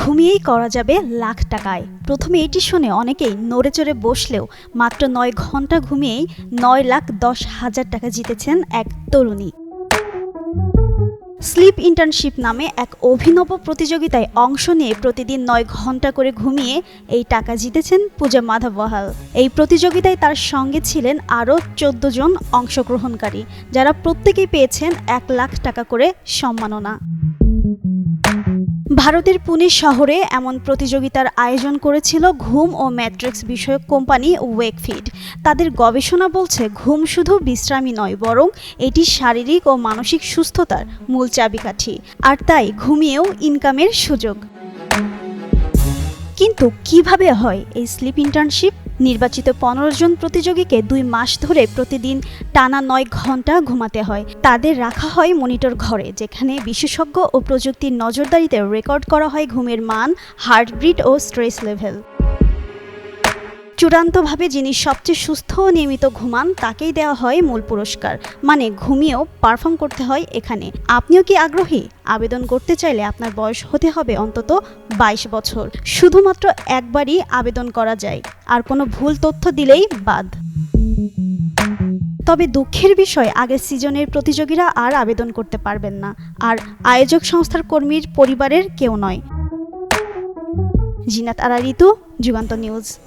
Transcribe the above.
ঘুমিয়েই করা যাবে লাখ টাকায়। প্রথমে এটি শুনে অনেকেই নড়ে চড়ে বসলেও মাত্র নয় ঘণ্টা ঘুমিয়েই নয় লাখ দশ হাজার টাকা জিতেছেন এক তরুণী। স্লিপ ইন্টার্নশিপ নামে এক অভিনব প্রতিযোগিতায় অংশ নিয়ে প্রতিদিন নয় ঘণ্টা করে ঘুমিয়ে এই টাকা জিতেছেন পূজা মাধবহাল এই প্রতিযোগিতায় তার সঙ্গে ছিলেন আরও চোদ্দ জন অংশগ্রহণকারী, যারা প্রত্যেকেই পেয়েছেন এক লাখ টাকা করে সম্মাননা। ভারতের পুনে শহরে এমন প্রতিযোগিতার আয়োজন করেছিল ঘুম ও ম্যাট্রিক্স বিষয়ক কোম্পানি ওয়েকফিড। তাদের গবেষণা বলছে ঘুম শুধু বিশ্রামই নয়, বরং এটি শারীরিক ও মানসিক সুস্থতার মূল চাবিকাঠি। আর তাই ঘুমিয়েও ইনকামের সুযোগ। কিন্তু কীভাবে হয় এই স্লিপ ইন্টার্নশিপ নির্বাচিত পনেরো জন প্রতিযোগীকে দুই মাস ধরে প্রতিদিন টানা নয় ঘণ্টা ঘুমাতে হয়। তাদের রাখা হয় মনিটর ঘরে, যেখানে বিশেষজ্ঞ ও প্রযুক্তির নজরদারিতে রেকর্ড করা হয় ঘুমের মান, হার্টবিট ও স্ট্রেস লেভেল। চূড়ান্তভাবে যিনি সবচেয়ে সুস্থ ও নিয়মিত ঘুমান, তাকেই দেওয়া হয় মূল পুরস্কার। মানে ঘুমিয়েও পারফর্ম করতে হয় এখানে। আপনিও কি আগ্রহী? আবেদন করতে চাইলে আপনার বয়স হতে হবে অন্তত বাইশ বছর। শুধুমাত্র একবারই আবেদন করা যায়। আর কোনো ভুল তথ্য দিলেই বাদ। তবে দুঃখের বিষয়, আগের সিজনের প্রতিযোগীরা আর আবেদন করতে পারবেন না। আর আয়োজক সংস্থার কর্মীর পরিবারের কেউ নয়। জিনাত আরা ঋতু যুগান্ত নিউজ।